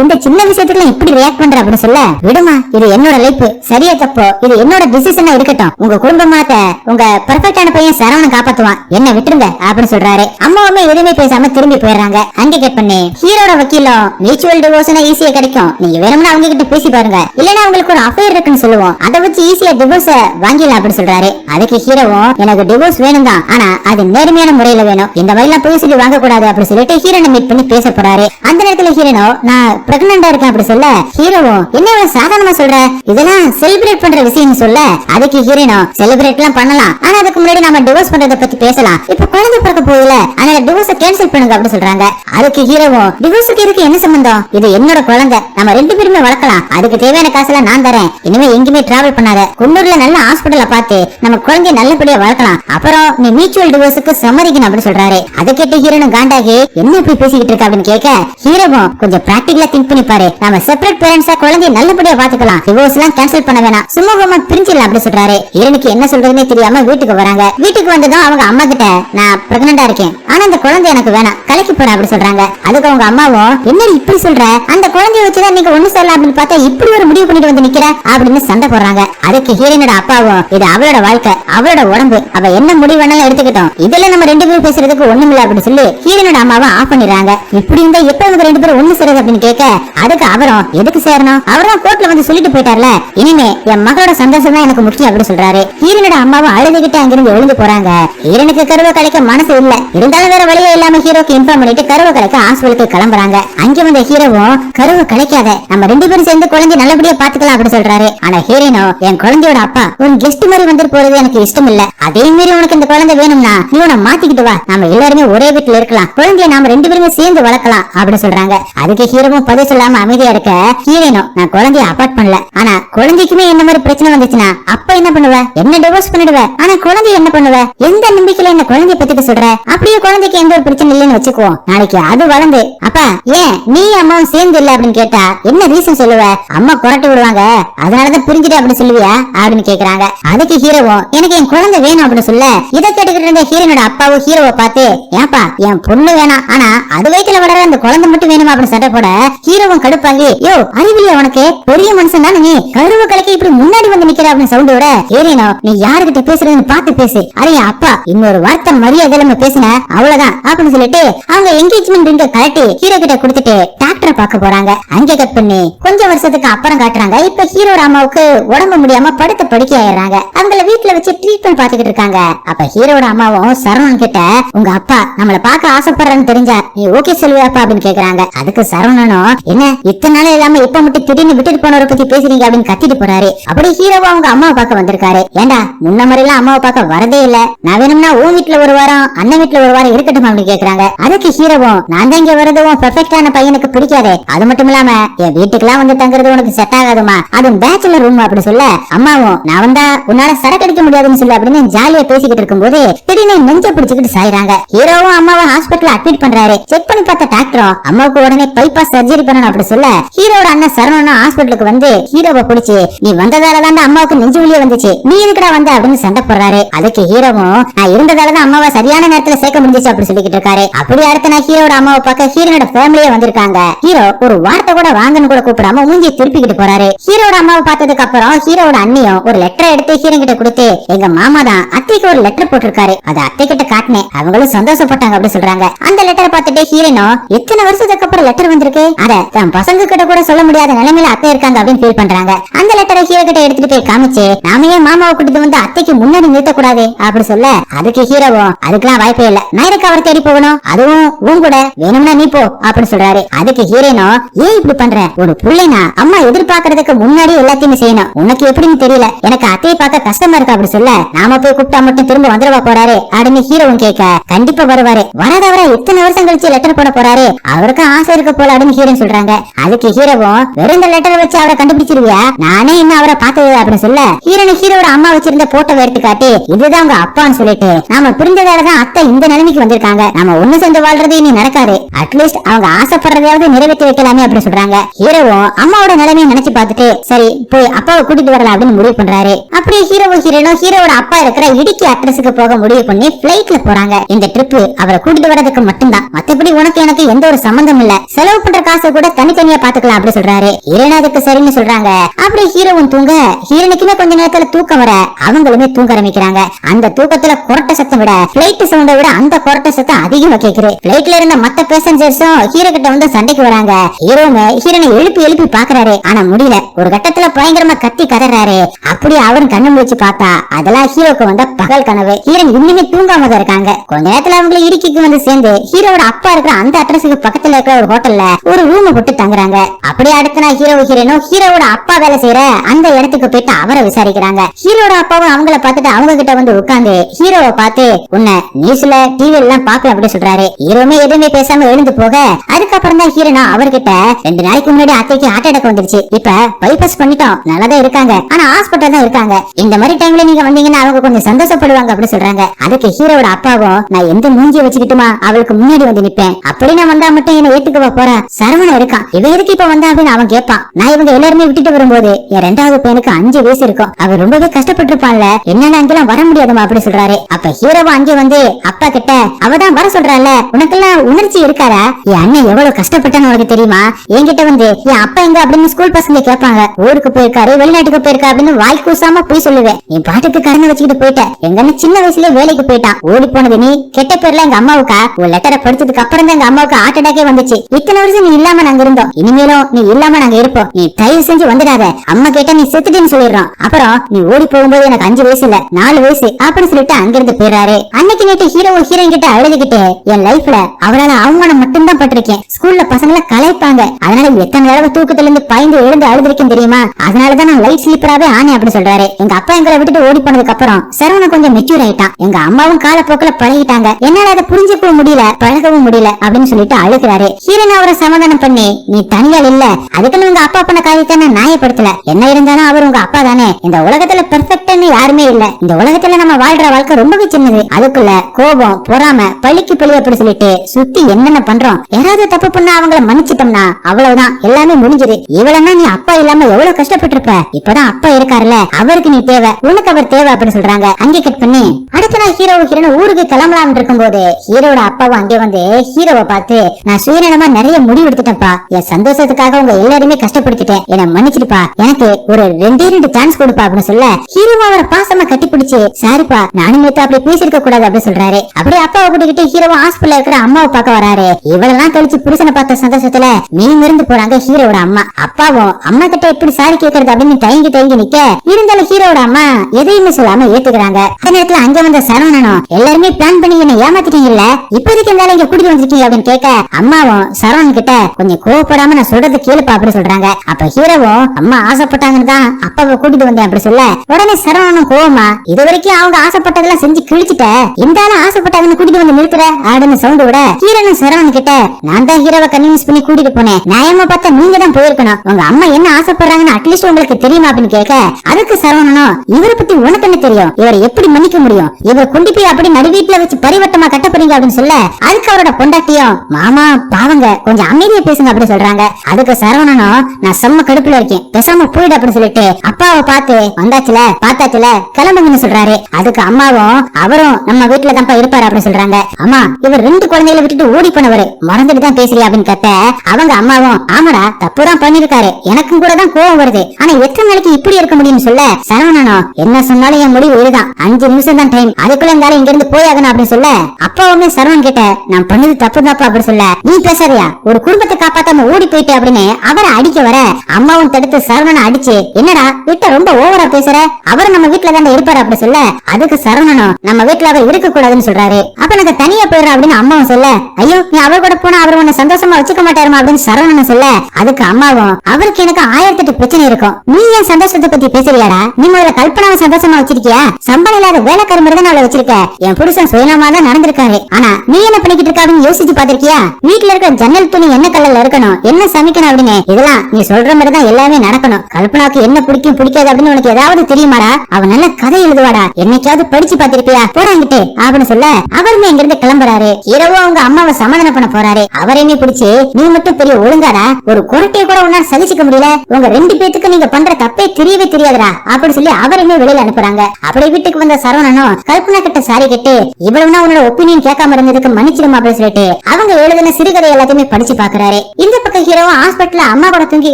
இந்த சின்ன விஷயத்துக்கு இப்படி ரியாக்ட் பண்ற? அப்படின்னு சொல்ல விடுமா இது என்னோட லைஃப் சரியா தப்போ. இது என்னோட டிசிஷனா இருக்கட்டும். உங்க குடும்பமாத்த உங்க பர்ஃபெக்டான பையன் சரவணன் காப்பாத்துவான். என்ன விட்டுருங்க அப்படின்னு சொல்றாரு. அம்மாவுமே எதுவுமே பேசாம திரும்பி போயிடுறாங்க. அங்க பண்ணி. ஹீரோட வக்கீலும் மியூச்சுவல் டிவோர்ஸ்னா ஈஸியா கிடைக்கும். நீங்க வேணும்னா அவங்க கிட்ட பேசி பாருங்க. இல்லனா உங்களுக்கு ஒரு அஃபேர் இருக்குன்னு சொல்லுவோம். அதை வச்சு ஈஸியா டிவோர்ஸ் வாங்கிடலாம் அப்படின்னு சொல்றாரு. அதுக்கு ஹீரோவும் எனக்கு டிவோர்ஸ் வேணும் தான் ஆனா அது நேர்மையான முறையில வேணும். இந்த மாதிரி எல்லாம் போய் சொல்லி வாங்க கூடாது அப்படின்னு சொல்லிட்டு ஹீரோனை மீட் பண்ணி பேச போறாரு. அந்த நேரத்துல ஹீரோனோ நான் பிரெக்னண்டா இருக்கேன் அப்படி சொல்ல ஹீரோவும் என்ன இவ்வளவு சாதாரணமா சொல்ற? இதெல்லாம் செலிப்ரேட் பண்ற விஷயம் சொல்ல அதுக்கு ஹீரோனோ செலிப்ரேட் எல்லாம் பண்ணலாம். ஆனா அதுக்கு முன்னாடி நம்ம டிவோர்ஸ் பண்றத பத்தி பேசலாம். இப்ப குழந்தை பிறக்க போகுதுல அதனால டிவோர்ஸ் கேன்சல் பண்ணுங்க. அப்படின்னு சொல்றாங்க. அதுக்கு ஹீரோவும் டிவோர்ஸுக்கு இதுக்கு என்ன சம்பந்தம்? இது என்னோட குழந்தை. நம்ம ரெண்டு பேருமே வளர்க்கலாம். அதுக்கு தேவையான காசெல்லாம் நான் தரேன். இனிமே எங்கேயுமே டிராவல் பண்ணாத. குன்னூர்ல நல்ல ஹாஸ்பிடல்ல பார்த்து நம்ம குழந்தைய நல்லபடியா வளர்க்கலாம். அப்புறம் நீ மியூச்சுவல் டிவோர்ஸுக்கு சம்மதிக்கணும் அப்படின்னு சொல்றாரு. அதை கேட்டு ஹீரோனும் காண்டாகி என்ன இப்படி பேசிக்கிட்டு இருக்க? அப்படின்னு கேட்க ஹீரோவும் கொஞ்சம் பிராக்டிகலா திங்க் பண்ணி பாரு நம்ம செப்பரேட் பேரண்ட்ஸா குழந்தைய நல்லபடியா பாத்துக்கலாம் டிவோர்ஸ் எல்லாம் கேன்சல் பண்ண வேணாம். சுமூகமா பிரிஞ்சிடலாம் அப்படின்னு சொல்றாரு. ஹீரோனுக்கு என்ன சொல்றதுன்னே தெரியாம வீட்டுக்கு வராங்க. வீட்டுக்கு வந்ததும் அவங்க அம்மா கிட்ட நான் பிரெக்னண்டா இருக்கேன். ஆனா அந்த குழந்தை எனக்கு வேணாம். கலைக்கு போறேன் அப்படி சொல்றாங்க. அதுக்கு அவங்க அம்மாவும் என்ன இப்படி சொல்ற? அந்த குழந்தைய வச்சுதான் நீங்க ஒண்ணு சொல்லலாம் அப்படின்னு பார்த்தா இப்படி ஒரு முடிவு பண்ணிட்டு வந்து நிக்கிற? அப்படின்னு சண்டை போடுறாங்க. அதுக்கு ஹீரோனோட அப்பாவும் இது அவளோட வாழ்க்கை அவளோட உடம்பு. அவ என்ன முடிவு வேணாலும் எடுத்துக்கிட்டோம். இதுல நம்ம ரெண்டு பேரும் பேசுறதுக்கு ஒண்ணும் ஒண்ணுமில்ல அப்படின்னு சொல்லி ஹீரோனோட அம்மாவை ஆஃப் பண்ணிடுறாங்க. இப்படி இருந்தா எப்ப இவங்க ரெண்டு பேரும் ஒண்ணு சேருது அப்படின்னு கேட்க அதுக்கு அவரும் எதுக்கு சேரணும்? அவரும் கோர்ட்ல வந்து சொல்லிட்டு போயிட்டார்ல. இனிமே என் மகளோட சந்தோஷம் தான் எனக்கு முக்கியம் அப்படின்னு சொல்றாரு. ஹீரோனோட அம்மாவும் அழுதுகிட்டு அங்கிருந்து எழுந்து போறாங்க. ஹீரோனுக்கு கருவை கிடைக்க மனசு இல்ல. இருந்தாலும் வேற வழியே இல்லாம ஹீரோ ஹீரோக்கு இன்ஃபார்ம் பண்ணிட்டு கருவை கலைக்க ஹாஸ்பிட்டலுக்கு கிளம்புறாங்க. அங்க வந்த ஹீரோவும் கருவ கிடைக்காத நம்ம ரெண்டு பேரும் சேர்ந்து குழந்தை நல்லபடியா பாத்துக்கலாம் அப்படின்னு சொல்றாரு. ஆனா ஹீரோனோ என் குழந்தையோட அப்பா உன் கெஸ்ட் மாதிரி வந்துட்டு போறது எனக்கு இஷ்டம் இல்ல. அதே மாதிரி உனக்கு இந்த குழந்தை வேணும்னா நீ உன மாத்திக்கிட்டு வா. நம்ம எல்லாருமே ஒரே வீட்டுல இருக்கலாம். குழந்தைய நாம ரெண்டு பேருமே சேர்ந்து வளர்க்கலாம் அப்படின்னு சொல்றாங்க. அதுக்கு ஹீரோவும் பதில் சொல்லாம அமைதியா இருக்க ஹீரோனோ நான் குழந்தைய அப்பார்ட் பண்ணல. ஆனா குழந்தைக்குமே என்ன மாதிரி பிரச்சனை வந்துச்சுன்னா அப்ப என்ன பண்ணுவ? என்ன டிவோர்ஸ் பண்ணிடுவ? ஆனா குழந்தைய என்ன பண்ணுவ? எந்த நம்பிக்கையில என்ன குழந்தைய பத்திட்டு சொல்ற? அப்படியே குழந்தைக்கு எந்த ஒரு பிரச்சனை இல்லைன்னு வச்சுக்குவோம். நாளைக்கு அது வளர்ந்து அப்பா ஏன் நீ அம்மாவும் சேர்ந்து இல்ல அப்படின்னு கேட்டா என்ன ரீசன் சொல்லுவ? அம்மா குரட்டு விடுவாங்க. அதனாலதான் பிரிஞ்சுட்டு அப்படின்னு சொல்லுவியா? அப்படின்னு கேக்குறாங்க. அதுக்கு ஹீரோவும் எனக்கு என் குழந்தை வேணும் அப்படின்னு சொல்ல இதை கேட்டுக்கிட்டு இருந்த ஹீரோனோட அப்பாவும் ஹீரோவை பார்த்து ஏன்பா என் பொண்ணு வேணாம். ஆனா அது வயிற்றுல வளர அந்த குழந்தை மட்டும் வேணுமா அப்படின்னு சண்டை போட ஹீரோவும் கடுப்பாகி யோ அறிவிலியா உனக்கு? பெரிய மனுஷன் தானே நீ. கருவு கலக்கி இப்படி முன்னாடி வந்து நிக்கிற அப்படின்னு சவுண்ட் விட ஹீரோனோ நீ யாருகிட்ட பேசுறதுன்னு பார்த்து பேசு. அரே அப்பா இன்னொரு வார்த்தை மரியாதை இல்லாம பேசின அவ்வளவுதான் அப்படின்னு சொல்லிட்டு அவங்க என்கேஜ்மெண்ட் ரிங்க கழட்டி ஹீரோ கிட்ட கொடுத்துட்டு டாக்டரை பார்க்க போறாங்க. அங்க கட் பண்ணி கொஞ்சம் வருஷத்துக்கு அப்புறம் காட்டுறாங்க. இப்ப ஹீரோ ராமாவுக்கு உடம்பு முடியாம படுத்த படுக்கை ஆயிடுறாங்க. அவங்கள வீட்டுல வச்சு ட்ரீட்மெண்ட் பாத்துக்கிட்டு இருக்காங்க. அப்ப ஹீரோட அம்மாவும் சரவணன் கிட்ட உங்க அப்பா நம்மள பார்க்க ஆசைப்படுறேன்னு தெரிஞ்சா நீ ஓகே சொல்லுவியாப்பா அப்படின்னு கேக்குறாங்க. அதுக்கு சரவணனும் என்ன இத்தனை நாள் இல்லாம இப்ப மட்டும் திடீர்னு விட்டுட்டு போனவரை பத்தி பேசுறீங்க அப்படின்னு கத்திட்டு போறாரு. அப்படி ஹீரோவா அவங்க அம்மாவை பார்க்க வந்திருக்காரு. ஏண்டா முன்ன மாதிரி எல்லாம் அம்மாவை பார்க்க வரதே இல்ல. நான் வேணும்னா உன் வீட்டுல ஒரு வாரம் அண்ணன் வீட்டுல ஒரு வாரம் இருக்கட்டும்? அப்படின்னு கேக்குறாங்க. அதுக்கு ஹீரோவும் நான் தான் இங்க வரதும் பெர்ஃபெக்டான பையனுக்கு பிடிக்காதே. அது மட்டும் இல்லாம என் வீட்டுக்கெல்லாம் வந்து தங்குறது உனக்கு செட் ஆகாதுமா. அதுவும் பேச்சுலர் ரூம் அப்படி சொல்ல அம்மாவும் நான் வந்தா உன்னால சரக்கு அடிக்க முடியாதுன்னு சொல்லு அப்படின்னு ஜாலியா பேசிக்கிட்டு இருக்கும்போது திடீர்னு நெஞ்ச பிடிச்சுக்கிட்டு சாயிறாங்க. ஹீரோவும் அம்மாவை ஹாஸ்பிட்டல் அட்மிட் பண்றாரு. செக் பண்ணி பார்த்த டாக்டரும் அம்மாவுக்கு உடனே பைபாஸ் சர்ஜரி பண்ணணும் அப்படி சொல்ல ஹீரோட அண்ணன் சரவணனும் ஹாஸ்பிட்டலுக்கு வந்து ஹீரோவை பிடிச்சி நீ வந்ததால தான் அம்மாவுக்கு நெஞ்சு வழியே வந்துச்சு. நீ எதுக்குடா வந்த? அப்படின்னு சண்டை போடுறாரு. அதுக்கு ஹீரோவும் நான் இருந்ததால தான் அம்மாவை சரியான நேரத்துல சேர்க்க முடிஞ்சிச்சு அப்படி சொல்லிக்கிட்டு இருக்காரு. அப்படி அடுத்த நான் ஹீரோட அம்மாவை பார்க்க ஹீரோட ஃபேமிலியே வந்திருக்காங்க. ஹீரோ ஒரு வார்த்தை கூட வாங்கன்னு கூட கூப்பிடாம மூஞ்சி திருப்பிக்கிட்டு போறாரு. ஹீரோட அம்மாவை பார்த்ததுக்கு அப்புறம் ஹீரோட அண்ணியும் ஒரு லெட்டர் எடுத்து ஹீரோ கிட்ட கொடுத்து எங்க மாமா தான் அத்தைக்கு ஒரு லெட்டர் போட்டிருக்காரு. அது அத்தை கிட்ட காட்டினேன். அவங்களும் சந்தோஷப்பட்டாங்க அப்படி சொல்றாங்க. அந்த லெட்டரை பார்த்துட்டு ஹீரோனோ எத்தனை வருஷத்துக்கு அப்புறம் லெட்டர் வந்திருக்கு? அத தன் பசங்க கிட்ட கூட சொல்ல முடியாத நிலைமையில அத்தை இருக்காங்க அப்படின்னு ஃபீல் பண்றாங்க. அந்த லெட்டரை ஹீரோ கிட்ட எடுத்துட்டு போய் காமிச்சு நாம ஏன் மாமாவை கூட்டிட்டு வந்து அத்தைக்கு முன்னாடி நிறுத்த கூடாது அப்படி சொல்ல அதுக்கு ஹீரோவும் அதுக்கெல்லாம் வாய்ப்பே இல்ல. நான் அவர் தேடி போகணும்? அதுவும் உன் கூட. வேணும்னா நீ போ அப்படின்னு சொல்றாரு. அதுக்கு ஹீரோனோ ஏன் இப்படி பண்ற? ஒரு புள்ளைனா அம்மா எதிர்பார்க்கறதுக்கு முன்னாடி எல்லாத்தையுமே செய்யணும். உனக்கு எப்படின்னு தெரியல. எனக்கு அத்தையை பார்க்க கஷ்டமா இருக்கு அப்படி சொல்ல? நாம போய் கூப்பிட்டா மட்டும் திரும்ப வந்துடவா போறாரு? அப்படின்னு ஹீரோவும் கேட்க கண்டிப்பா வருவாரு. வராதவர இத்தனை வருஷம் கழிச்சு லெட்டர் போட போறாரு. அவருக்கும் ஆசை இருக்க போல அப்படின்னு ஹீரோன் சொல்றாங்க. அதுக்கு ஹீரோவும் வெறும் இந்த லெட்டரை வச்சு அவரை கண்டுபிடிச்சிருவியா? நானே இன்னும் அவரை பார்த்தது அப்படின்னு சொல்ல ஹீரோனு ஹீரோட அம்மா வச்சிருந்த போட்டோ எடுத்து காட்டி இதுதான் உங்க அப்பான்னு சொல்லிட்டு நாம புரிஞ்சதாலதான் அத்தை இந்த நிலைமைக்கு வந்திருக்காங்க. நாம ஒண்ணு சேர்ந்து வாழ்றது இனி நடக்காது. அட்லீஸ்ட் அவங்க ஆசைப்படுறதையாவது நிறைவேற்றி வைக்கலாமே அப்படின்னு சொல்றாங்க. ஹீரோவும் அம்மாவோட நிலைமையை நினைச்சு பார்த்துட்டு சரி போய் அப்பாவை கூட்டிட்டு வரலாம் அப்படின்னு முடிவு பண்றாரு. அப்படியே ஹீரோவும் ஹீரோனும் ஹீரோவோட அப்பா இருக்கிற இடுக்கி அட்ரஸுக்கு போக முடிவு பண்ணி பிளைட்ல போறாங்க. இந்த ட்ரிப் அவரை கூட்டிட்டு வரதுக்கு மட்டும்தான். மத்தபடி உனக்கு எனக்கு எந்த ஒரு சம்பந்தம் இல்ல. செலவு பண்ற காசை கூட தனித்தனியா பாத்துக்கலாம் அப்படி சொல்றாரு. ஹீரோன் அதுக்கு சரின்னு சொல்றாங்க. அப்படி ஹீரோவும் தூங்க ஹீரோனுக்குமே கொஞ்ச நேரத்துல தூக்கம் வர அவங்களுமே தூங்க ஆரம்பிக்கிறாங்க. அந்த தூக்கத்துல கொரட்ட சத்தம் விட பிளைட் சவுண்டை விட அந்த கொரட்ட சத்தம் அதிகமா கேக்குது பிளைட்ல இருந்த மத்த பேசஞ்சர்ஸும் ஹீரோ கிட்ட வந்து சண்டைக்கு வராங்க. ஹீரோவுமே ஹீரோனை எழுப்பி எழுப்பி பாக்குறாரு. ஆனா முடியல. ஒரு கட்டத்துல பயங்கரமா கத்தி கதறாரு. அப்படி அவன் கண்ணு முடிச்சு பார்த்தா அதெல்லாம் ஹீரோக்கு வந்த பகல் கனவு. ஹீரோன் இன்னுமே தூங்காம தான் இருக்காங்க. கொஞ்ச நேரத்துல அவங்கள இடுக்கிக்கு வந்து சேர்ந்து ஹீரோட அப்பா இருக்கிற அந்த அட்ரஸுக்கு பக்கத்துல இருக்கிற ஒரு ஹோட்டல்ல ஒரு ரூம் போட்டு தங்குறாங்க. அப்படியே அடுத்த நாள் ஹீரோ ஹீரோனும் ஹீரோவோட அப்பா வேலை செய்யற அந்த இடத்துக்கு போயிட்டு அவரை விசாரிக்கிறாங்க. ஹீரோட அப்பாவும் அவங்கள பார்த்துட்டு அவங்க கிட்ட வந்து உட்கார்ந்து ஹீரோவை பார்த்து உன்னை நியூஸ்ல டிவி எல்லாம் பாக்கல அப்படி சொல்றாரு ஹீரோமே எதுவுமே பேசாம எழுந்து போக. அதுக்கப்புறம் தான் ஹீரோனா அவர்கிட்ட ரெண்டு நாளைக்கு முன்னாடி அத்தைக்கு ஹார்ட் அட்டாக் வந்துருச்சு. இப்ப பைபாஸ் பண்ணிட்டோம். நல்லாதான் இருக்காங்க. ஆனா ஹாஸ்பிட்டல் தான் இருக்காங்க. இந்த மாதிரி டைம்ல நீங்க வந்தீங்கன்னா அவங்க கொஞ்சம் சந்தோஷப்படுவாங்க அப்படி சொல்றாங்க. அதுக்கு ஹீரோட அப்பாவும் நான் எந்த மூஞ்சிய வச்சுக்கிட்டுமா அவளுக்கு முன்னாடி வந்து நிப்பேன். அப்படி நான் வந்தா மட்டும் என்ன ஏத்துக்கவா போறேன்? சரவணன் இருக்கான். இவன் எதுக்கு இப்ப வந்தா? அப்படின்னு அவன் கேட்பான். நான் இவங்க எல்லாருமே விட்டுட்டு வரும்போது என் ரெண்டாவது பையனுக்கு அஞ்சு வயசு இருக்கும். அவர் ரொம்பவே கஷ்டப்பட்டிருப்பான்ல. என்னன்னு அங்கெல்லாம் வர முடியாதுமா அப்படி சொல்றாரு. அப்ப ஹீரோவா அங்கே வந்து அப்பா கிட்ட அவதான் வர சொல்றால உனக்கெல்லாம் உணர்ச்சி இருக்காரா என் அண்ணன் எவ்வளவு கஷ்டப்பட்டான்னு உனக்கு தெரியுமா? என்கிட்ட வந்து என் அப்பா எங்க? அப்படின்னு ஸ்கூல் பசங்க கேட்பாங்க. ஊருக்கு போயிருக்காரு வெளிநாட்டுக்கு போயிருக்கா அப்படின்னு வாய் கூசாம போய் சொல்லுவேன். நீ பாட்டுக்கு கடனை வச்சுக்கிட்டு போயிட்ட. எங்க அண்ணன் சின்ன வயசுல வேலைக்கு போயிட்டான். ஓடி போனது நீ கெட்ட பேர்ல எங்க அம்மாவுக்கா? ஒரு லெட்டரை படிச்சதுக்கு அப்புறம் தான் எங்க அம்மாவுக்கு ஹார்ட் அட்டாக்கே வந்துச்சு. இத்தனை வருஷம் நீ இல்லாம நாங்க இருந்தோம். இனிமேலும் நீ இல்லாம நாங்க இருப்போம். நீ தயவு செஞ்சு வந்துடாத. அம்மா கேட்டா நீ செத்துட்டேன்னு சொல்லிடுறோம். அப்புறம் நீ ஓடி போகும்போது எனக்கு அஞ்சு வயசு இல்ல நாலு வயசு அப்படின்னு சொல்லிட்டு அங்கிருந்து போயிடுறாரு. அன்னைக்கு நேற்று ஹீரோ ஹீரோயின் கிட்ட அழுதுகிட்டு என் லைஃப்ல அவளால அவமானம் மட்டும்தான் பட்டிருக்கேன். ஸ்கூல்ல பசங்களை கலைப்பாங்க அதனால எத்தனை தடவை தூக்கத்துல இருந்து பயந்து எழுந்து அழுதுருக்கேன் தெரியுமா? அதனாலதான் நான் லைட் ஸ்லீப்பராவே ஆனே அப்படின்னு சொல்றாரு. எங்க அப்பா எங்களை விட்டுட்டு ஓடி போனதுக்கு அப்புறம் சரவண கொஞ்சம் மெச்சூர் ஆயிட்டான். எங்க அம்மாவும் காலப்போக்கில் பழகிட்டாங்க. என்னால அதை புரிஞ்சுக்கவும் முடியல பழகவும் முடியல அப்படின்னு சொல்லிட்டு அழுகிறாரு. ஹீரன் அவரை சமாதானம் பண்ணி நீ தனியால் இல்ல. அதுக்குன்னு உங்க அப்பா பண்ண காரியத்தை நான் நியாயப்படுத்தல. என்ன இருந்தாலும் அவர் உங்க அப்பா தானே. இந்த உலகத்துல பெர்ஃபெக்ட்னு யாருமே இல்ல. இந்த உலகத்துல நம்ம வாழ்ற வாழ்க்கை ரொம்பவே சின்னது. அதுக்குள்ள கோபம் பொறாம பழிக்கு பழிய அப்படி சொல்லிட்டு சுத்தி என்னென்ன பண்றோம்? யாராவது தப்பு பண்ணா அவங்கள மன்னிச்சிட்டோம்னா அவ்வளவுதான். எல்லாமே முடிஞ்சது. இவ்வளவுனா நீ அப்பா இல்லாம எவ்வளவு கஷ்டப்பட்டு இருப்ப இப்பதான் அப்பா இருக்காருல்ல. அவருக்கு நீ தேவை. உனக்கு அவர் தேவை அப்படின்னு சொல்றாங்க. அங்கே கட் பண்ணி. அடுத்த நாள் ஹீரோ ஹீரோ ஊருக்கு கிளம்பலாம் இருக்கும்போது ஹீரோட அப்பாவும் அங்கே வந்து ஹீரோவை பார்த்து நான் சுயநலமா நிறைய முடிவு எடுத்துட்டேன்ப்பா. என் சந்தோஷத்துக்காக உங்க எல்லாருமே கஷ்டப்படுத்திட்டேன். என்ன மன்னிச்சிருப்பா எனக்கு ஒரு ரெண்டே ரெண்டு சான்ஸ் கொடுப்பா அப்படின்னு சொல்ல ஹீரோ அவரை பாசமா கட்டி பிடிச்சு சாரிப்பா நானும் நேத்து அப்படி பேசிருக்க கூடாது அப்படின்னு சொல்றாரு. அப்படியே அப்பாவை கூட்டிக்கிட்டு ஹீரோவா ஹாஸ்பிட்டல் இருக்கிற அம்மாவை பார்க்க வராரு. இவ்வளவுதான் கழிச்சு புருஷனை பார்த்த சந்தோஷத்துல மீன் இருந்து போறாங்க ஹீரோட அம்மா. அப்பாவும் அம்மா கிட்ட எப்படி சாரி கேக்குறது அப்படின்னு தயங்கி தயங்கி நிக்க. இருந்தாலும் ஹீரோட அம்மா எதையுமே சொல்லாம ஏத்துக்கிறாங்க. அந்த நேரத்துல அங்க வந்த சரவணனும் எல்லாருமே பிளான் பண்ணி என்ன ஏமாத்திட்டீங்கல்ல? இப்போதைக்கு இருந்தாலும் இங்க கூட்டிட்டு வந்திருக்கீங்க? அப்படின்னு கேட்க அம்மாவும் சரவணன் கிட்ட கொஞ்சம் கோவப்படாம நான் சொல்றது கேளுப்பா அப்படின்னு சொல்றாங்க. அப்ப ஹீரோவும் அம்மா ஆசைப்பட்டாங்கன்னு தான் அப்பாவை கூட்டிட்டு வந்தேன் அப்படி சொல்ல உடனே சரவணனும் கோவமா இது வரைக்கும் அவங்க ஆசைப்பட்டதெல்லாம் செஞ்சு கிழிச்சிட்ட? இந்த ஆசைப்பட்டாங்கன்னு கூட்டிட்டு வந்து நிறுத்துற? அப்படின்னு சவுண்ட் விட கீரனும் சரவணன் கிட்ட நான் தான் ஹீரோவை கன்வின்ஸ் பண்ணி கூட்டிட்டு போனேன். நியாயமா பார்த்தா நீங்க தான் போயிருக்கணும். உங்க அம்மா என்ன ஆசைப்படுறாங்கன்னு அட்லீஸ்ட் உங்களுக்கு தெரியுமா அப்படின்னு கேட்க அதுக்கு சரவணனும் இவரை பத்தி உனக்கு என்ன தெரியும்? இவரை எப்படி மன்னிக்க முடியும்? இவர் கொண்டு போய் அப்படி நடு வீட்டுல வச்சு பரிவட்டமா கட்ட போறீங்க அப்படின்னு சொல்ல அதுக்கு அவரோட பொண்டாட்டியும் மாமா பாவங்க கொஞ்சம் அமைதியா பேசுங்க அப்படின்னு சொல்றாங்க. அதுக்கு சரவணனும் நான் செம்ம கடுப்புல இருக்கேன். பேசாம போயிடு அப்படின்னு சொல்லிட்டு அப்பாவை பார்த்து வந்தாச்சுல பார்த்தாச்சுல கிளம்புங்கன்னு சொல்றாரு. அதுக்கு அம்மாவும் அவரும் நம்ம வீட்டுல தான்ப்பா இருப்பாரு அப்படின்னு சொல்றாங்க. அம்மா இவர் ரெண்டு குழந்தைகளை விட்டுட்டு ஓடி போனவரு. மறந்துட்டு தான் பேசுறியா அப்படின்னு கத்த அவங்க அம்மாவும் ஆமாடா தப்பு தான் பண்ணிருக்காரு. எனக்கும் கூட தான் கோவம் வருது. ஆனா எத்தனை நாளைக்கு இப்படி இருக்க முடியும்னு சொல்ல? சரவணனும் என்ன சொன்னாலும் என் முடிவு இதுதான். அஞ்சு நிமிஷம் தான் டைம் அதுக்குள்ள இருந்தாலும் இங்க இருந்து போயாகணும் அப்படின்னு சொல்ல அப்பாவுமே சரவணன் கிட்ட நான் பண்ணது தப்பு தப்பு அப்படின்னு சொல்ல நீ பேசறியா ஒரு குடும்பத்தை காப்பாத்தாம ஓடி போயிட்டு அப்படின்னு அவரை அடிக்க வர அம்மாவும் தடுத்து சரவணனை அடிச்சு என்னடா விட்ட ரொம்ப ஓவரா பேசுற? அவர் நம்ம வீட்டுல தான் இருப்பாரு அப்படி சொல்ல அதுக்கு சரவணனும் நம்ம வீட்டுல அவர் இருக்க கூடாதுன்னு சொல்றாரு. அப்ப நாங்க தனியா போயிடுறா அப்படின்னு அம்மாவும் சொல்ல ஐயோ நீ அவர் கூட போனா அவர் உன்னை சந்தோஷமா வச்சுக்க மாட்டாருமா? அப்படின்னு சரவணன் சொல்ல அதுக்கு அம்மாவும் அவருக்கு எனக்கு ஆயிரத்தி எட்டு பிரச்சனை இருக்கும். நீ ஏன் சந்தோஷத்தை பத்தி பேசுறியாடா? நீ முதல்ல கல்பனாவை சந்தோஷமா வச்சிருக்கியா? சம்பளம் இல்லாத வேலைக்கார மாதிரி தான் அவளை வச்சிருக்க. என் புருஷன் சுயநலமா தான் நடந்திருக்காரு. ஆனா நீ என்ன பண்ணிக்கிட்டு இருக்க அப்படின்னு யோசிச்சு பாத்திருக்கியா வீட்டுல இருக்க ஜன்னல் துணி என்ன கலர்ல இருக்கணும்? என்ன சமைக்கணும் அப்படின்னு? இதெல்லாம் நீ சொல்ற மாதிரி தான் எல்லாமே நடக்கணும். கல்பனாக்கு என்ன பிடிக்கும் பிடிக்காது அப்படின்னு உனக்கு ஏதாவது தெரியுமாடா? அவ நல்ல கதை எழுதுவாடா. என்னைக்காவது படிச்சு பாத்திருப்பியா போறாங்கிட்டு அப்படின்னு சொல்ல அவருமே இங்க இருந்து கிளம்புறாரு. இரவு அவங்க அம்மாவை சமாதானம் பண்ண போறாரு. அவரையுமே பிடிச்சு நீ மட்டும் பெரிய ஒழுங்காடா ஒரு குரட்டையை கூட உன்னால சகிச்சுக்க முடியல. உங்க ரெண்டு பேத்துக்கு நீங்க பண்ற தப்பே தெரியவே தெரியாதுடா. அப்படின்னு சொல்லி அவரையுமே வெளியில அனுப்புறாங்க. அப்படி வீட்டுக்கு வந்த சரவணனும் கல்பனா கிட்ட சாரி கேட்டு இவ்வளவுனா உன்னோட ஒப்பீனியன் கேட்காம இருந்ததுக்கு மன்னிச்சிடும் அப்படின்னு சொல்லிட்டு அவங்க எழுதின சிறுகதை எல்லாத்தையுமே படிச்சு பாக்குறாரு. இந்த பக்கம் ஹீரோவும் ஹாஸ்பிட்டல்ல அம்மா கூட தூங்கி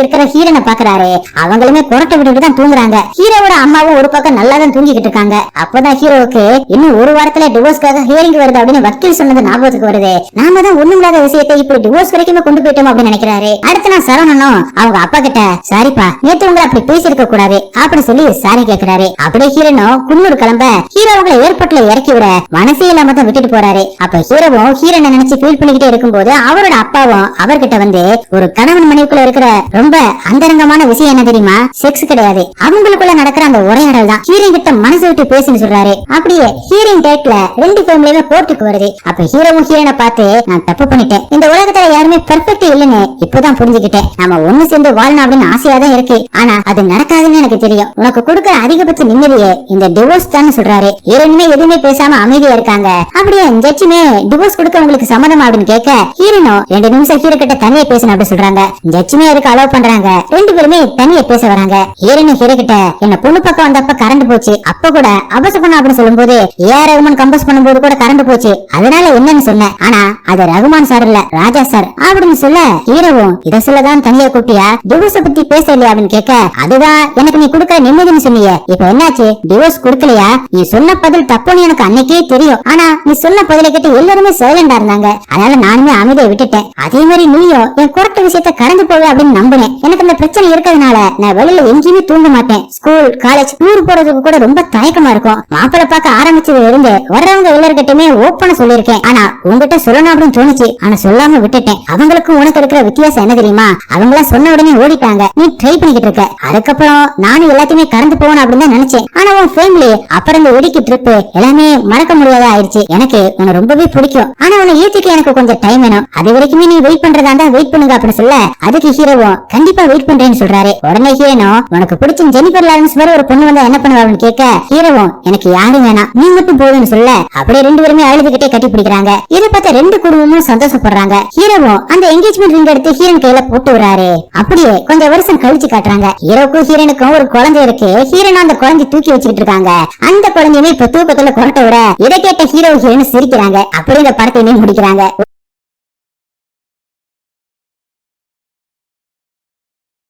இருக்கிற ஹீரனை பாக்குறாரு. அவங்களுமே புரட்ட விட்டுட்டு தான் தூங்குறாங்க. ஹீரோவோட அம்மாவும் ஒரு பக்கம் நல்லா தான் தூங்கிக்கிட்டு இருக்காங்க. அப்பதான் ஹீரோவுக்கு இன்னும் ஒரு வாரத்துல டிவோர்ஸ்க்காக ஹியரிங் வருது அப்படின்னு வக்கீல் சொன்னது வந்து ஞாபகத்துக்கு வருது. நாம தான் ஒண்ணுமில்லாத விஷயத்தை இப்படி டிவோர்ஸ் வரைக்குமே கொண்டு போயிட்டோம் அப்படின்னு நினைக்கிறாரு. அடுத்து நான் சரவணனும் அவங்க அப்பா கிட்ட சாரிப்பா நேத்து உங்களை அப்படி பேசிருக்க கூடாது. அப்படின்னு சொல்லி சாரி கேக்குறாரு. அப்படியே ஹீரனும் குன்னூர் கிளம்ப ஹீரோ உங்களை ஏர்போர்ட்ல இறக்கி விட மனசே இல்லாம தான் விட்டுட்டு போறாரு. அப்ப ஹீரோவும் ஹீரனை நினைச்சு ஃபீல் பண்ணிக்கிட்டே இருக்கும்போது அவரோட அப்பாவும் அவர்கிட்ட வந்து ஒரு கணவன் மனைவிக்குள்ள இருக்கிற ரொம்ப அந்தரங்கமான விஷயம் என்ன தெரியுமா? செக்ஸ் கிடையாது. அவங்களுக்குள்ள நடக்கிற அந்த உரையாடல் தான். ஹீரோயின் கிட்ட மனசு விட்டு பேசுன்னு சொல்றாரு. அப்படியே ஹீரோயின் டேட்ல ரெண்டு ஃபேமிலியுமே கோர்ட்டுக்கு வருது. அப்ப ஹீரோவும் ஹீரோனை பார்த்து நான் தப்பு பண்ணிட்டேன். இந்த உலகத்துல யாருமே பெர்ஃபெக்ட் இல்லைன்னு இப்பதான் புரிஞ்சுக்கிட்டேன். நம்ம ஒண்ணு சேர்ந்து வாழணும் அப்படின்னு ஆசையா தான் இருக்கு. ஆனா அது நடக்காதுன்னு எனக்கு தெரியும். உனக்கு கொடுக்கிற அதிகபட்ச நிம்மதியே இந்த டிவோர்ஸ் தான் சொல்றாரு. ஹீரோயினுமே எதுவுமே பேசாம அமைதியா இருக்காங்க. அப்படியே ஜட்ஜுமே டிவோர்ஸ் கொடுக்க உங்களுக்கு சம்மதம் அப்படின்னு கேட்க ஹீரோனும் ரெண்டு நிமிஷம் ஹீரோ கிட்ட தனியா பேசணும் அப்படின்னு சொல்றாங்க. ஜட்ஜுமே அதுக்கு அலோவ் பண்றாங்க? ரெண்டு பேருமே தனியா பேச வராங்க. ஹீரோனும் ஹீரோ கிட்ட என்ன பொண்ணு பக்கம் வந்தப்ப கரண்ட் போச்சு. அப்ப கூட அபசகுணம் அப்படின்னு சொல்லும்போது ஏஆர் ரகுமன் கம்போஸ் பண்ணும்போது கூட கரண்ட் போச்சு. அதனால என்னன்னு சொன்னேன். ஆனா அது ரகுமான் சார் இல்ல ராஜா சார் அப்படின்னு சொல்ல ஹீரோவும் இத சொல்லதான் தனியா கூப்பிட்டியா? டிவோர்ஸ் பத்தி பேச இல்லையா அப்படின்னு கேட்க அதுதான் எனக்கு நீ கொடுக்கிற நிம்மதின்னு சொன்னீங்க இப்ப என்னாச்சு? டிவோர்ஸ் கொடுக்கலையா? நீ சொன்ன பதில் தப்புன்னு எனக்கு அன்னைக்கே தெரியும். ஆனா நீ சொன்ன பதிலை கேட்டு எல்லாருமே சைலண்டா இருந்தாங்க. அதனால நானுமே அமைதியை விட்டுட்டேன். அதே மாதிரி நீயும் என் குரட்ட விஷயத்த கடந்து போக அப்படின்னு நம்பினேன். எனக்கு அந்த பிரச்சனை இருக்கிறதுனால நான் வெளியில எங்கேயுமே தூங்க மாட்டேன். ஸ்கூல் காலேஜ் டூர் போறதுக்கு கூட ரொம்ப தயக்கமா இருக்கும். மாப்பிள்ள பார்க்க ஆரம்பிச்சதுல இருந்து வர்றவங்க எல்லார்கிட்டயுமே ஓப்பனா சொல்லியிருக்கேன். ஆனா உங்ககிட்ட சொல்லணும் அப்படின்னு தோணுச்சு. ஆனா சொல்லாம விட்டுட்டேன். அவங்களுக்கும் உனக்கு இருக்கிற வித்தியாசம் என்ன தெரியுமா? அவங்கள சொன்ன உடனே ஓடிட்டாங்க. நீ ட்ரை பண்ணிக்கிட்டு இருக்க. அதுக்கப்புறம் நானும் எல்லாத்தையுமே கடந்து போகணும் அப்படின்னு தான் நினைச்சேன். ஆனா உன் ஃபேமிலி அப்புறம் இந்த வெடிக்கு ட்ரிப் எல்லாமே மறக்க முடியாத ஆயிடுச்சு. எனக்கு உன்னை ரொம்பவே பிடிக்கும். ஆனா உன்னை ஏத்துக்க எனக்கு கொஞ்சம் டைம் வேணும். அது வரைக்குமே நீ வெயிட் பண்றதா இருந்தா வெயிட் பண்ணுங்க அப்படின்னு சொல்ல அதுக்கு ஹீரோவும் கண்டிப்பா வெயிட் பண்றேன்னு சொல்றாரு. உடனே ஹீரோனும் உனக்கு பிடிச்ச ஜெனிபர் லாரன்ஸ் மாதிரி ஒரு பொண்ணு வந்தா என்ன பண்ணுவான்னு கேட்க ஹீரோவும் எனக்கு யாரும் வேணாம். நீ மட்டும் போதும்னு சொல்ல அப்படியே ரெண்டு பேருமே அழுதுகிட்டே கட்டி பிடிக்கிறாங்க. இதை பார்த்த ரெண்டு குடும்பமும் சந்தோஷப்படுறாங்க. ஹீரோவும் அந்த என்கேஜ்மெண்ட் ரிங் எடுத்து ஹீரன் கையில போட்டு விடுறாரு. அப்படியே கொஞ்சம் வருஷம் கழிச்சு காட்டுறாங்க. ஹீரோக்கும் ஹீரனுக்கும் ஒரு குழந்தை இருக்கு. ஹீரனும் அந்த குழந்தை தூக்கி வச்சுக்கிட்டு இருக்காங்க. அந்த குழந்தையுமே இப்ப தூக்கத்துல கொரட்ட விட இதை கேட்ட ஹீரோ ஹீரோன்னு சிரிக்கிறாங்க. அப்படி இந்த படத்தையுமே முடிக்கிறாங்க.